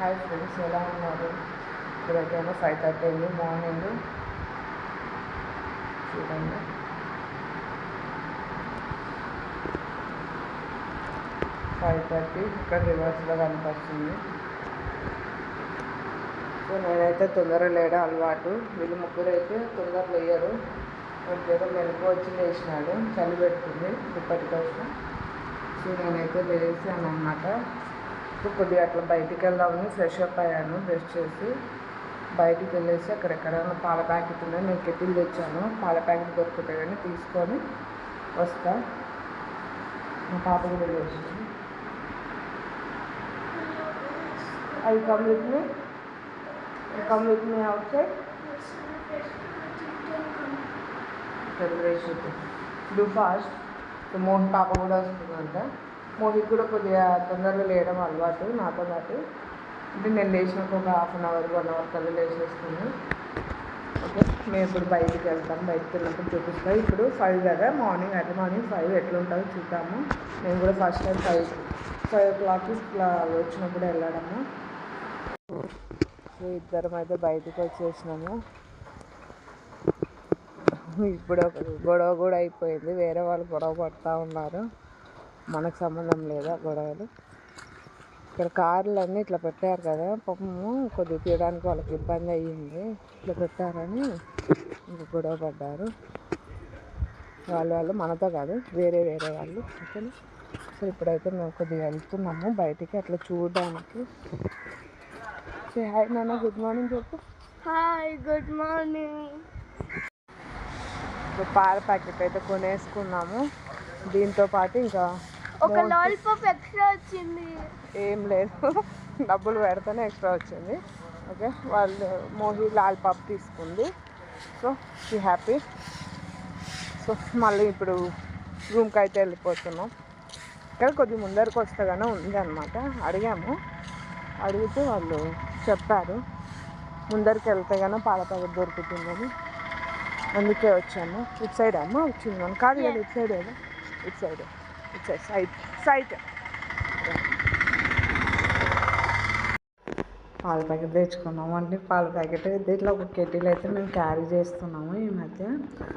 Hi friends ఎలా ఉన్నారు? ఇప్పుడైతేమో ఫైవ్ థర్టీ అయింది మార్నింగ్. చూడండి. ఫైవ్ థర్టీ ఇక్కడ రివర్స్లో కనిపిస్తుంది. సో నేనైతే తొందర లేయడం అలవాటు. వీళ్ళు ముగ్గురు అయితే తొందర లేయరు. కొంచెం మెలకు వచ్చి లేచినాడు. చలి పెడుతుంది ఇప్పటికోసం సో నేనైతే లేచాను అనమాట సో కొద్దిగా అట్లా బయటికి వెళ్దామని ఫ్రెష్ అప్ అయ్యాను. బ్రష్ చేసి బయటికి వెళ్ళేసి అక్కడెక్కడైనా పాల ప్యాకెట్ ఉన్నాయి నేను కెటిల్ తెచ్చాను. పాల ప్యాకెట్ దొరుకుతాయి కానీ తీసుకొని వస్తా. మా పాప కూడా లేచింది I come with me come with me outside celebration do fast so Mohan పాప కూడా వస్తుందంట మోహిత్ కూడా కొద్దిగా తొందరగా లేయడం అలవాటు నాతో పాటు. అంటే నేను లేచినాక ఒక half an hour one hour కల్లా లేచేస్తుంది ఓకే మేము ఇప్పుడు బయటికి వెళ్తాం. బయటికి వెళ్ళినప్పుడు చూపిస్తాం. ఇప్పుడు ఫైవ్ కదా మార్నింగ్ అర్లీ మార్నింగ్ ఫైవ్ ఎట్లుంటుందో చూద్దాము. మేము కూడా ఫస్ట్ టైం ఫైవ్ ఫైవ్ ఓ క్లాక్కి ఇట్లా వచ్చినప్పుడు వెళ్ళడము. సో ఇద్దరం అయితే బయటికి వచ్చేసినాము. ఇప్పుడు ఒక గొడవ కూడా అయిపోయింది. వేరే వాళ్ళు గొడవ పడుతూ ఉన్నారు. మనకు సంబంధం లేదా గొడవలు. ఇక్కడ కార్లు అన్నీ ఇట్లా పెట్టారు కదా పాపము కొద్దిగా తీయడానికి వాళ్ళకి ఇబ్బంది అయ్యింది. ఇట్లా పెట్టారని ఇంక గొడవ పడ్డారు. వాళ్ళు వాళ్ళు మనతో కాదు వేరే వేరే వాళ్ళు. ఓకేనా సో ఇప్పుడైతే మేము కొద్దిగా వెళ్తున్నాము బయటికి అట్లా చూడడానికి. సే హాయ్ నాన్న గుడ్ మార్నింగ్ చెప్పు. Hi good morning. ఇప్పుడు పాల ప్యాకెట్ అయితే కొనేసుకున్నాము. దీంతో పాటు ఇంకా ఒక లాలీపాప్ ఎక్స్ట్రా వచ్చింది. ఏం లేదు. డబ్బులు పెడితేనే ఎక్స్ట్రా వచ్చింది. ఓకే వాళ్ళు మోహి లాల్ పాప్ తీసుకుంది. సో షీ హ్యాపీ సో మళ్ళీ ఇప్పుడు రూమ్కి అయితే వెళ్ళిపోతున్నాం. ఇక్కడ కొద్దిగా ముందరికి వస్తేగానే ఉంది అనమాట అడిగాము. అడిగితే వాళ్ళు చెప్పారు. ముందరికి వెళ్తే కానీ పాల ప్యాకెట్ దొరుకుతుందని. అందుకే వచ్చాము. ఇటు సైడ్ అమ్మ? వచ్చింది కాదు కదా ఇటు సైడ్ ఇటు సైడ్ ఇటు సైట్ సైట్. పాల ప్యాకెట్ తెచ్చుకున్నాము అంటే పాల ప్యాకెట్ దీంట్లో ఒక కెటిల్ అయితే మేము క్యారీ చేస్తున్నాము ఈ మధ్య.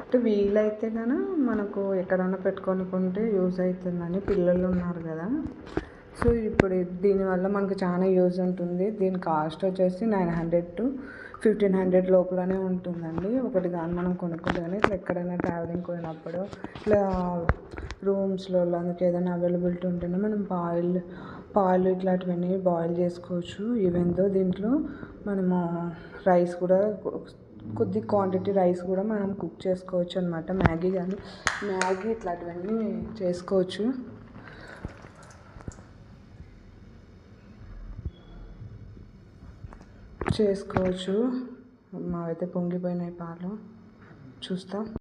అంటే వీలైతే కానీ మనకు ఎక్కడైనా పెట్టుకొనుకుంటే యూజ్ అవుతుందని పిల్లలు ఉన్నారు కదా. సో ఇప్పుడు దీనివల్ల మనకు చాలా యూజ్ ఉంటుంది. దీని కాస్ట్ వచ్చేసి nine hundred to fifteen hundred లోపలనే ఉంటుందండి. ఒకటి కానీ మనం కొనుక్కుంటే కానీ ఇట్లా ఎక్కడైనా ట్రావెలింగ్ పోయినప్పుడు ఇట్లా రూమ్స్లో అందుకు ఏదైనా అవైలబిలిటీ ఉంటేనే మనం బాయిల్ పాలు ఇట్లాంటివన్నీ బాయిల్ చేసుకోవచ్చు. ఈవెన్ దో దీంట్లో మనము రైస్ కూడా కొద్ది క్వాంటిటీ రైస్ కూడా మనం కుక్ చేసుకోవచ్చు అనమాట మ్యాగీ కానీ మ్యాగీ ఇట్లాంటివన్నీ చేసుకోవచ్చు. చేసుకోవచ్చు. మావైతే పొంగిపోయినాయి పాలు. చూస్తా.